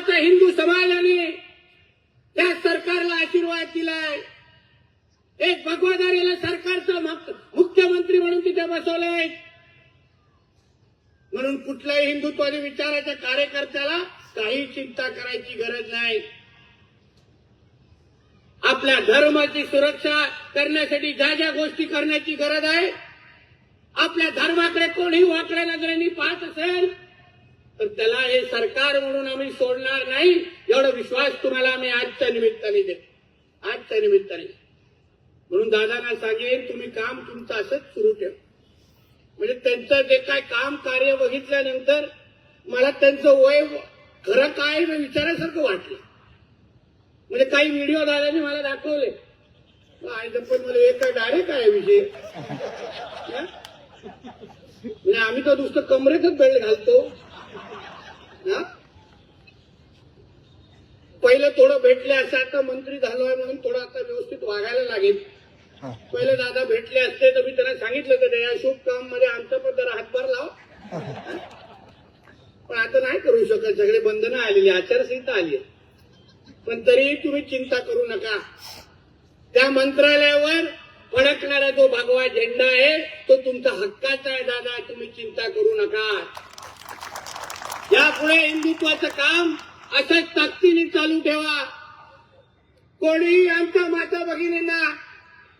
महाराष्ट्राच्या हिंदू समाजाने या सरकारला आशीर्वाद दिलाय. एक भगवादारीला सरकारचं मुख्यमंत्री म्हणून तिथे बसवलंय. म्हणून कुठल्याही हिंदुत्वादी विचाराच्या कार्यकर्त्याला काही चिंता करायची गरज नाही. आपल्या धर्माची सुरक्षा करण्यासाठी ज्या ज्या गोष्टी करण्याची गरज आहे आपल्या धर्माकडे कोणी वाकड्या नजरेने पाहत असेल तर त्याला हे सरकार म्हणून आम्ही सोडणार नाही एवढा विश्वास तुम्हाला आम्ही आजच्या निमित्ताने देतो. आजच्या निमित्ताने. म्हणून दादांना सांगेन तुम्ही काम तुमचं असंच सुरू ठेवा. म्हणजे त्यांचं जे काय काम कार्य बघितल्यानंतर मला त्यांचं वय खरं काय विचारासारखं वाटलं. म्हणजे काही व्हिडिओ दादाने मला दाखवले. आई पण मला एक डायरेक्ट आहे विषय. म्हणजे आम्ही तर नुसतं कमरेतच बेल्ट घालतो. पहिलं थोडं भेटले असं आता मंत्री झालोय म्हणून थोडं आता व्यवस्थित वागायला लागेल. पहिले दादा भेटले असते तर मी त्यांना सांगितलं होतं या शुभ काममध्ये आमचा पण जरा हातभार लाव. पण आता नाही करू शकत सगळे बंधनं आलेली आचारसंहिता आली. पण तरीही तुम्ही चिंता करू नका. त्या मंत्रालयावर फडकणारा जो भगवा झेंडा आहे तो तुमचा हक्काचा आहे दादा. तुम्ही चिंता करू नका. यापुढे हिंदुत्वाचं काम असंच ताकदीने चालू ठेवा. कोणीही आमच्या माता भगिनींना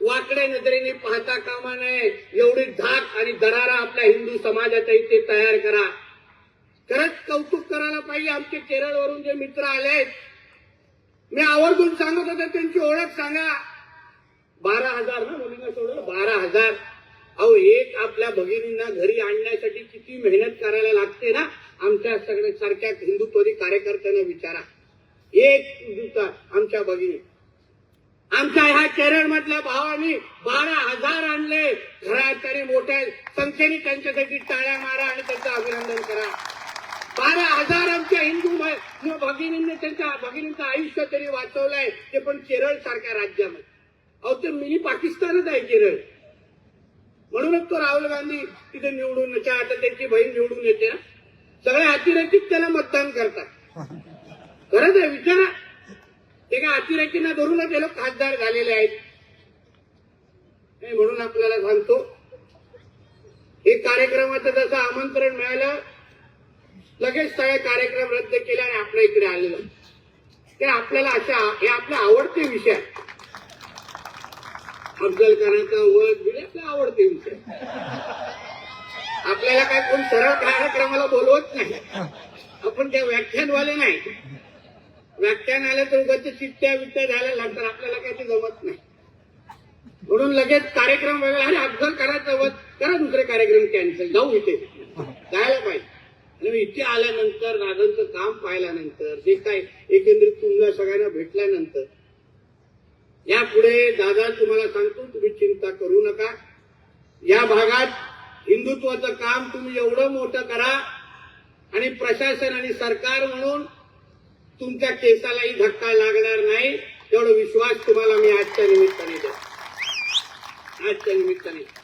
वाकड्या नजरेने पाहता कामा नये. एवढी धाक आणि दरारा आपल्या हिंदू समाजाच्या इथे तयार करा. खरंच कौतुक करायला पाहिजे आमचे केरळवरून जे मित्र आले आहेत मी आवर्जून सांगत होतो त्यांची ओळख सांगा. बारा हजार ना मुलींना सोडलं? बारा हजार. अहो एक आपल्या भगिनींना घरी आणण्यासाठी किती मेहनत करायला लागते ना? आमच्या सगळ्या सारख्या हिंदुत्वरी कार्यकर्त्यांना विचारा. एक दिवसा आमच्या भगिनी. आमच्या ह्या केरळ मधल्या भावानी बारा हजार आणले. घरात तरी मोठ्या संख्येने त्यांच्यासाठी टाळ्या मारा आणि त्यांचं अभिनंदन करा. बारा हजार आमच्या हिंदू भगिनींनी त्यांच्या भगिनींचं आयुष्य तरी वाचवलंय. ते पण केरळ सारख्या राज्यामध्ये. अहो ते मिनी पाकिस्तानच आहे केरळ. म्हणूनच तो राहुल गांधी तिथे निवडून आता त्यांची बहीण निवडून येते. ना सगळे अतिरेकीत त्याला मतदान करतात. खरंच आहे विचारा ते काय अतिरेकींना धरूनच हे लोक खासदार झालेले आहेत. नाही, म्हणून आपल्याला सांगतो हे कार्यक्रमाचं जसं आमंत्रण मिळालं लगेच सगळे कार्यक्रम रद्द केले आणि आपल्या इकडे आलेलं. ते आपल्याला अशा हे आपले आवडते विषय अफजल खानाचा वध बिड आपला आवडते विषय आपल्याला काय कोण सरळ कार्यक्रमाला बोलवत नाही. आपण त्या व्याख्यानवाले नाही. व्याख्यान आलं तर उगाच चित्त्या वित्त्या झाल्या नंतर आपल्याला काही ते जमत नाही. म्हणून लगेच कार्यक्रम वेगळा आणि अफजल करायचं वध करा दुसरे कार्यक्रम कॅन्सल जाऊ इथे. जायला पाहिजे. आणि इथे आल्यानंतर दादांचं काम पाहिल्यानंतर जे काय एकंदरीत तुम्हाला सगळ्यांना भेटल्यानंतर यापुढे दादा तुम्हाला सांगतो तुम्ही चिंता करू नका. या भागात हिंदुत्वाचं काम तुम्ही एवढं मोठं करा आणि प्रशासन आणि सरकार म्हणून तुमच्या केसालाही धक्का लागणार नाही एवढा विश्वास तुम्हाला मी आजच्या निमित्ताने देतो. आजच्या निमित्ताने.